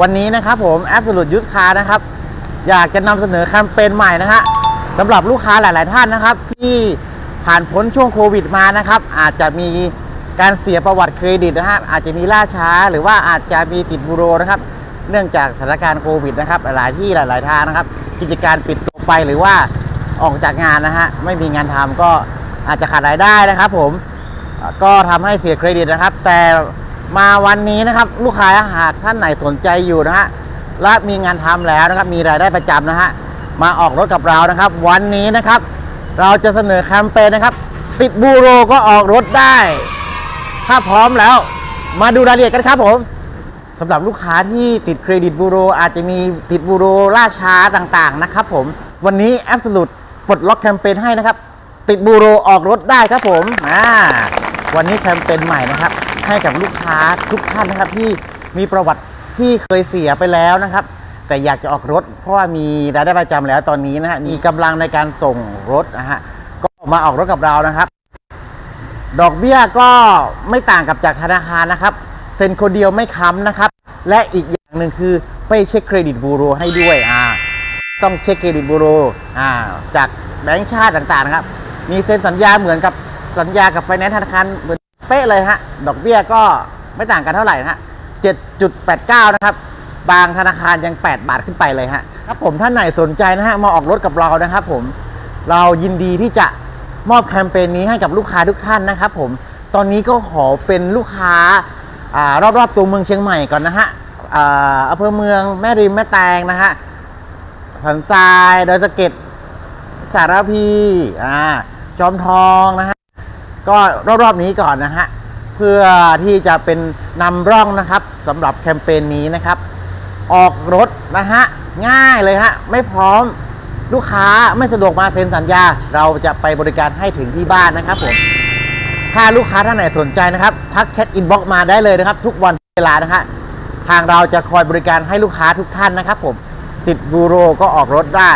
วันนี้นะครับผม Absolute Used Car นะครับ อยากจะนำเสนอแคมเปญใหม่นะฮะสำหรับลูกค้าหลาย ๆ ท่านนะครับ ที่ผ่านพ้นช่วงโควิดมานะครับ อาจจะมีการเสียประวัติเครดิตนะฮะอาจจะมีล่าช้า หรือว่าอาจจะมีติดบูโรนะครับ เนื่องจากสถานการณ์โควิดนะครับ หลาย ๆ ที่หลาย ๆ ทางนะครับ กิจการปิดตัวไปหรือว่าออกจากงานนะฮะไม่มีงานทำก็อาจจะขาดรายได้นะครับ ผมก็ทำให้เสียเครดิตนะครับ แต่ มาวันนี้นะครับลูกค้าหากท่านไหนสนใจอยู่นะฮะและมีงานทำแล้วนะครับมีรายได้ประจำนะฮะมาออกรถกับเรานะครับ วันนี้นะครับ เราจะเสนอแคมเปญนะครับ ติดบูโรก็ออกรถได้ ถ้าพร้อมแล้ว มาดูรายละเอียดกันครับผมสำหรับลูกค้าที่ติดเครดิตบูโร อาจจะมีติดบูโรล่าช้าต่างๆนะครับ ผมวันนี้ Absolute ปลดล็อกแคมเปญให้นะครับ ติดบูโรออกรถได้ครับผมอ่าวันนี้แคมเปญใหม่นะครับ ให้กับลูกค้าทุกท่านนะครับ ที่มีประวัติที่เคยเสียไปแล้วนะครับ แต่อยากจะออกรถ เพราะว่ามีรายได้ประจำแล้วตอนนี้นะฮะมีกำลังในการส่งรถนะฮะก็มาออกรถกับเรานะครับ ดอกเบี้ยก็ไม่ต่างกับจากธนาคารนะครับเซ็นคนเดียวไม่ค้ำนะครับ และอีกอย่างหนึ่งคือไปเช็คเครดิตบูโรให้ด้วยอ่าต้องเช็คเครดิตบูโรอ่าจากแบงก์ชาติต่างๆนะครับ มีเซ็นสัญญาเหมือนกับสัญญากับไฟแนนซ์ธนาคารเหมือน เป๊ะเลยฮะ ดอกเบี้ยก็ไม่ต่างกันเท่าไหร่นะฮะ7.89 นะครับ บางธนาคารยัง 8 บาทขึ้นไปเลยฮะครับผมท่านไหนสนใจนะฮะมาออกรถกับเรานะครับผมเรายินดีที่จะมอบแคมเปญนี้ให้กับลูกค้าทุกท่านนะครับผมตอนนี้ก็ขอเป็นลูกค้าอารอบๆตัวเมืองเชียงใหม่ก่อนนะฮะอ่าอำเภอเมืองแม่ริมแม่แตงนะฮะสันทรายดอยสะเก็ดสารพีอ่าจอมทองนะฮะ ก็รอบๆนี้ก่อนนะฮะเพื่อที่จะเป็นนำร่องนะครับสำหรับแคมเปญนี้นะครับ ออกรถนะฮะง่ายเลยฮะไม่พร้อมลูกค้าไม่สะดวกมาเซ็นสัญญา เราจะไปบริการให้ถึงที่บ้านนะครับผมถ้าลูกค้าท่านไหนสนใจนะครับ ทักแชทอินบ็อกมาได้เลยนะครับ ทุกวันเวลานะฮะทางเราจะคอยบริการให้ลูกค้าทุกท่านนะครับผมติดบูโรก็ออกรถได้